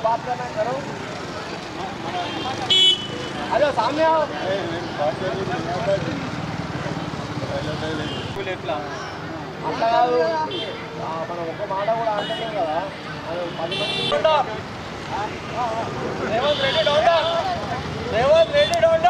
बात करना करो अरे सामने आओ ఎట్లా అట్లా కాదు ఆ, మనం ఒక మాట కూడా అంటలేం కదా అది పది మంది Revanth Reddy down down Revanth Reddy down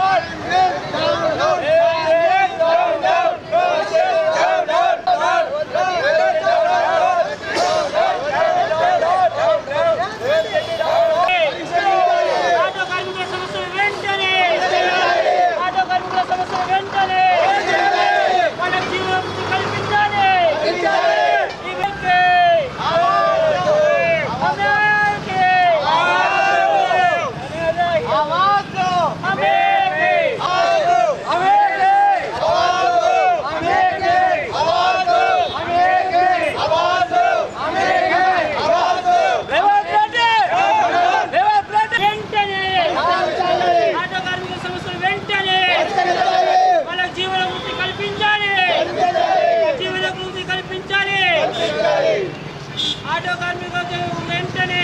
Auto కార్మికులకు వెంటనే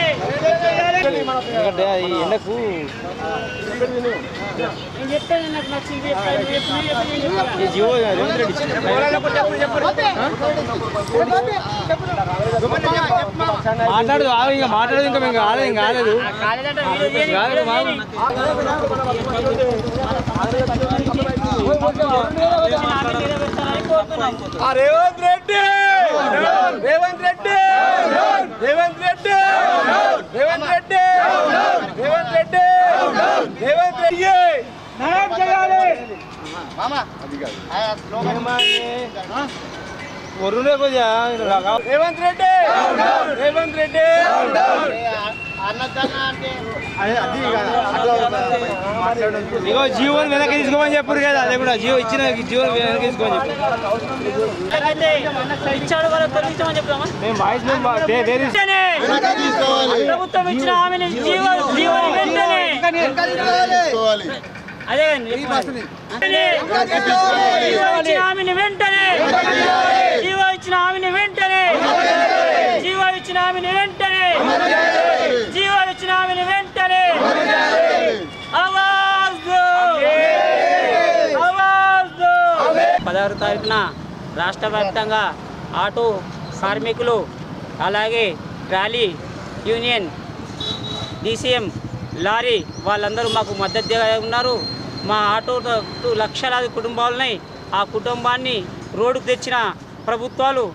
ఎందుకంటే ఈ ఎండకు. ఈ రేవంత్ రెడ్డి. మాట్లాడదు ఇంకా మాట్లాడదు ఇంకా మేము కాలేదు ఇంకా కాలేదు మాకు. రేవంత్ రెడ్డి రేవంత్ రెడ్డి రేవంత్ రెడ్డి రేవంత్ రెడ్డి రేవంత్ రెడ్డి రేవంత్ రెడ్డి న్యాయం చేయాలి వరుణే కొద్దిగా రేవంత్ రెడ్డి రేవంత్ రెడ్డి ఇగో జీవోని వెనక్కి తీసుకోమని చెప్పారు కదా అదే కూడా జీవో ఇచ్చిన జీవో వెనక్కి తీసుకోమని ప్రభుత్వం ఇచ్చిన హామీని జీవో జీవోని వెంటనే! అదే వెంటనే! జీవో ఇచ్చిన హామీని వెంటనే జీవో ఇచ్చిన హామీని వెంటనే జీవో ఇచ్చిన హామీని వెంటనే జీవో ఇచ్చిన హామీని వెంటనే ఆవాజ్ దో! ఆవాజ్ దో! పదహారు తారీఖున రాష్ట్ర వ్యాప్తంగా ఆటో కార్మికులు అలాగే ట్రాలీ యూనియన్ డీసీఎం లారీ వాళ్ళందరూ మాకు మద్దతుగా ఉన్నారు. మా ఆటో లక్షలాది కుటుంబాలున్నాయి ఆ కుటుంబాన్ని రోడ్డుకు తెచ్చిన ప్రభుత్వాలు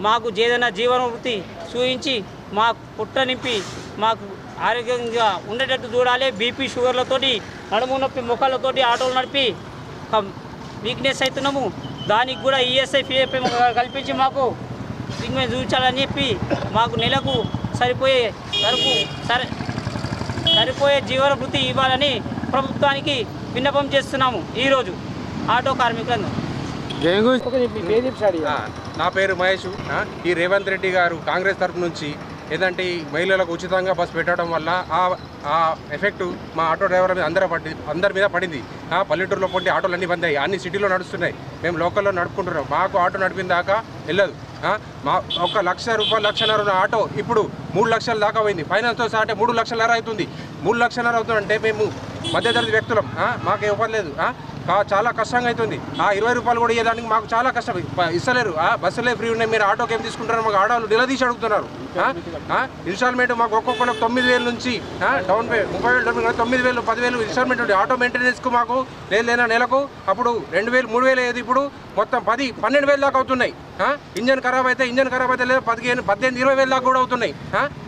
మాకు ఏదైనా జీవనవృత్తి చూపించి మా పుట్ట నింపి మాకు ఆరోగ్యంగా ఉండేటట్టు చూడాలి. బీపీ షుగర్లతోటి నడుము నొప్పి ముఖాలతోటి ఆటోలు నడిపి కం- వీక్నెస్ అవుతున్నాము దానికి కూడా ఈఎస్ఐ పిఎఫ్ఐ కల్పించి మాకు ట్రీట్మెంట్ చూపించాలని చెప్పి మాకు నెలకు సరిపోయే సరుకు సరే సరిపోయే జీవన వృత్తి ఇవ్వాలని ప్రభుత్వానికి విన్నపం చేస్తున్నాము ఈరోజు. ఆటో కార్మికులను ఆ, నా పేరు మహేష్. ఆ, ఈ రేవంత్ రెడ్డి గారు కాంగ్రెస్ తరపు నుంచి ఏదంటే ఈ మహిళలకు ఉచితంగా బస్సు పెట్టడం వల్ల ఆ ఎఫెక్ట్ మా ఆటో డ్రైవర్ మీద అందరూ పడి అందరి మీద పడింది. ఆ పల్లెటూరులో పొంటి ఆటోలు అన్నీ బంద్ అయ్యాయి. అన్ని సిటీలో నడుస్తున్నాయి. మేము లోకల్లో నడుపుకుంటున్నాం. మాకు ఆటో నడిపిన దాకా వెళ్ళదు. మా ఒక లక్ష రూపాయలు లక్షన్నర ఉన్న ఆటో ఇప్పుడు మూడు లక్షల దాకా పోయింది. ఫైనాన్స్తో సహా అంటే మూడు లక్షలన్నర అవుతుంది. మూడు లక్షలన్నర అవుతుందంటే మేము మధ్యతరగతి వ్యక్తులం. మాకు ఇవ్వలేదు చాలా కష్టంగా అవుతుంది ఆ ఇరవై రూపాయలు కూడా ఇవ్వడానికి మాకు చాలా కష్టం. ఇస్తలేరు. ఆ బస్సులే ఫ్రీ ఉన్నాయి. మీరు ఆటోకి ఏం తీసుకుంటారు మాకు ఆటోలు నిలదీసి అడుగుతున్నారు. ఇన్స్టాల్మెంట్ మాకు ఒక్కొక్కరికి తొమ్మిది వేలు నుంచి డౌన్ పే ముప్పై వేలు డౌన్ తొమ్మిది వేలు పదివేలు ఇన్స్టాల్మెంట్ ఉంది ఆటో మెయింటెనెన్స్కు మాకు లేదు లేదా నెలకు? అప్పుడు రెండు వేలు మూడు వేలు అయ్యేది ఇప్పుడు మొత్తం పది పన్నెండు వేలు దాకా అవుతున్నాయి. ఇంజన్ ఖరాబ్ అయితే ఇంజన్ ఖరాబ్ అయితే లేదు పదిహేను పద్దెనిమిది ఇరవై వేలు దాకా కూడా అవుతున్నాయి.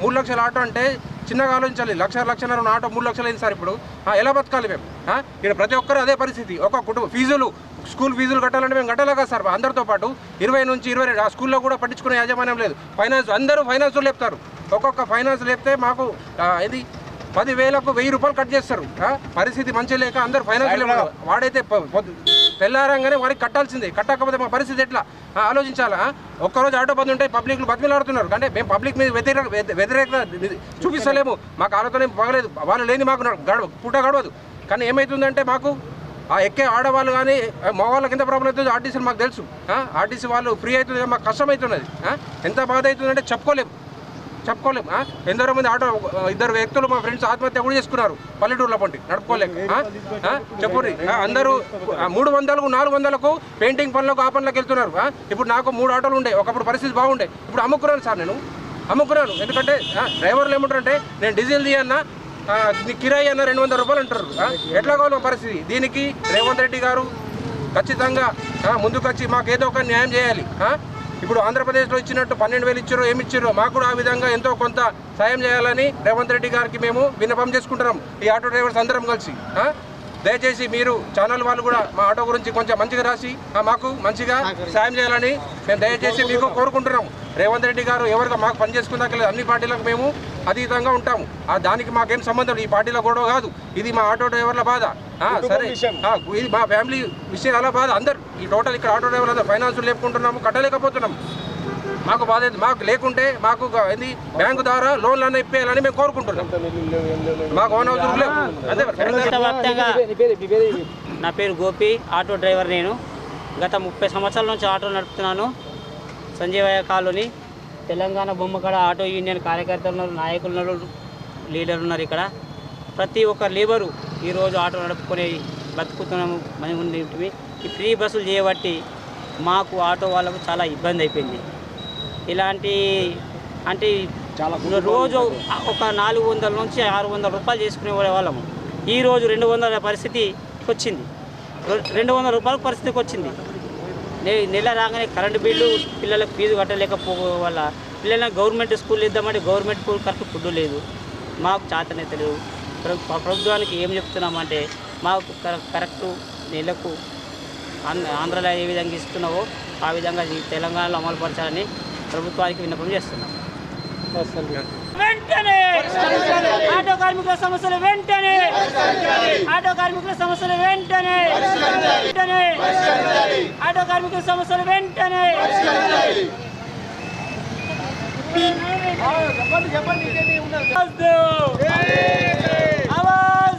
మూడు లక్షల ఆటో అంటే చిన్నగా ఆలోచించాలి. లక్ష లక్షన్నర ఆటో మూడు లక్షలు అయింది సార్ ఇప్పుడు. ఎలా బతకాలి మేము? ఇక్కడ ప్రతి ఒక్కరు అదే పరిస్థితి. ఒక కుటుంబ ఫీజులు స్కూల్ ఫీజులు కట్టాలంటే మేము కట్టలేక సార్. అందరితో పాటు ఇరవై నుంచి ఇరవై రెండు ఆ స్కూల్లో కూడా పట్టించుకునే యాజమాన్యం లేదు. ఫైనాన్స్ అందరూ ఫైనాన్స్ లేపుతారు. ఒక్కొక్క ఫైనాన్స్ లేపితే మాకు ఇది పదివేలకు వెయ్యి రూపాయలు కట్ చేస్తారు? పరిస్థితి మంచి లేక అందరు ఫైనాన్స్ వాడైతే తెల్లారంగానే వారికి కట్టాల్సిందే. కట్టకపోతే మా పరిస్థితి ఎట్లా? ఆలోచించాలా? ఒక్కరోజు ఆటో బంద్ ఉంటే పబ్లిక్లు బతిమిలాడుతున్నారు. అంటే మేము పబ్లిక్ మీద వ్యతిరేక వ్యతి- వ్యతిరేకత చూపిస్తలేము. మాకు ఆలోచన ఏం పగలేదు. వాళ్ళు లేని మాకు గడవ పూట గడవదు. కానీ ఏమవుతుందంటే మాకు ఆ ఎక్కే ఆడవాళ్ళు కానీ మగవాళ్ళకి ఎంత ప్రాబ్లం అవుతుందో ఆర్టీసీ మాకు తెలుసు. ఆర్టీసీ వాళ్ళు ఫ్రీ అవుతుంది మాకు కష్టం అవుతున్నది. ఎంత బాధ అవుతుందంటే చెప్పుకోలేము. చెప్పుకోలేము ఎందరో మంది ఆటో ఇద్దరు వ్యక్తులు మా ఫ్రెండ్స్ ఆత్మహత్య కూడా చేసుకున్నారు. పల్లెటూరులో పంటి నడుపుకోలేక ఆ? చెప్పుర్రి అందరూ మూడు వందలకు నాలుగు వందలకు పెయింటింగ్ పనులకు ఆ పనులకు వెళ్తున్నారు ఇప్పుడు నాకు మూడు ఆటోలు ఉండే ఒకప్పుడు పరిస్థితి బాగుండే ఇప్పుడు అమ్ముకున్నాను సార్ నేను అమ్ముకున్నాను. ఎందుకంటే డ్రైవర్లు ఏమంటారంటే నేను డీజిల్ తీయన్నా కిరాయి అన్న రెండు వందల రూపాయలు అంటారు ఎట్లా కావాలి పరిస్థితి? దీనికి రేవంత్ రెడ్డి గారు ఖచ్చితంగా ముందుకొచ్చి మాకు ఏదో ఒక న్యాయం చేయాలి ఇప్పుడు ఆంధ్రప్రదేశ్లో ఇచ్చినట్టు పన్నెండు వేలు ఇచ్చారో ఏమి ఇచ్చారో మాకు కూడా ఆ విధంగా ఎంతో కొంత సాయం చేయాలని రేవంత్ రెడ్డి గారికి మేము విన్నపం చేసుకుంటున్నాం. ఈ ఆటో డ్రైవర్స్ అందరం కలిసి దయచేసి మీరు ఛానల్ వాళ్ళు కూడా మా ఆటో గురించి కొంచెం మంచిగా రాసి ఆ, మాకు మంచిగా సాయం చేయాలని మేము దయచేసి మీకు కోరుకుంటున్నాం. రేవంత్ రెడ్డి గారు ఎవరికి మాకు పని చేసుకుందాక అన్ని పార్టీలకు మేము అతీతంగా ఉంటాము. ఆ దానికి మాకేం సంబంధం ఈ పార్టీల గొడవ కాదు. ఇది మా ఆటో డ్రైవర్ల బాధ. సరే. ఆ, ఇది మా ఫ్యామిలీ విషయాల బాధ? అందరు ఈ టోటల్ ఇక్కడ ఆటో డ్రైవర్లు అందరూ ఫైనాన్స్ లేపుకుంటున్నాము కట్టలేకపోతున్నాం మాకు బాధ. మాకు లేకుంటే మాకు ఏంది? బ్యాంకు ద్వారా లోన్లు అన్న ఇప్పేయాలని మేము కోరుకుంటున్నాం. మాకు ఓన్ వ్యాప్తంగా నా పేరు గోపి ఆటో డ్రైవర్ నేను. గత ముప్పై సంవత్సరాల నుంచి ఆటో నడుపుతున్నాను. Sanjeevaiah colony. Telangana Bommakada auto union కార్యకర్తలు ఉన్నారు నాయకులు ఉన్నారు లీడర్లు ఉన్నారు ఇక్కడ. ప్రతి ఒక్క లేబరు ఈరోజు ఆటో నడుపుకొని బతుకుతున్నాము మనం ఉండేటివి ఈ ఫ్రీ బస్సులు చేయబట్టి మాకు ఆటో వాళ్ళకు చాలా ఇబ్బంది అయిపోయింది. ఇలాంటి అంటే చాలా రోజు ఒక నాలుగు వందల నుంచి ఆరు వందల రూపాయలు చేసుకునే వాళ్ళము ఈ రోజు రెండు వందల పరిస్థితికి వచ్చింది. రెండు వందల రూపాయల పరిస్థితికి వచ్చింది. నెల రాగానే కరెంటు బిల్లు పిల్లలకు ఫీజు కట్టలేకపోవడం వల్ల పిల్లలను గవర్నమెంట్ స్కూల్ ఇద్దామంటే గవర్నమెంట్ స్కూల్ కరెక్ట్ ఫుడ్ లేదు. మాకు చేతనే తెలియదు ప్రభుత్వానికి ఏం చెప్తున్నామంటే మాకు కరెక్టు నెలకు ఆంధ్ర- ఆంధ్రలో ఏ విధంగా ఇస్తున్నావో ఆ విధంగా తెలంగాణలో అమలుపరచాలని ప్రభుత్వానికి విన్నపం చేస్తున్నాం. వెంటనే! ఆటో కార్మికుల సమస్యలు వెంటనే! ఆటో కార్మికుల సమస్యలు వెంటనే! వెంటనే! ఆటో కార్మికుల సమస్యలు వెంటనే! આવાજ.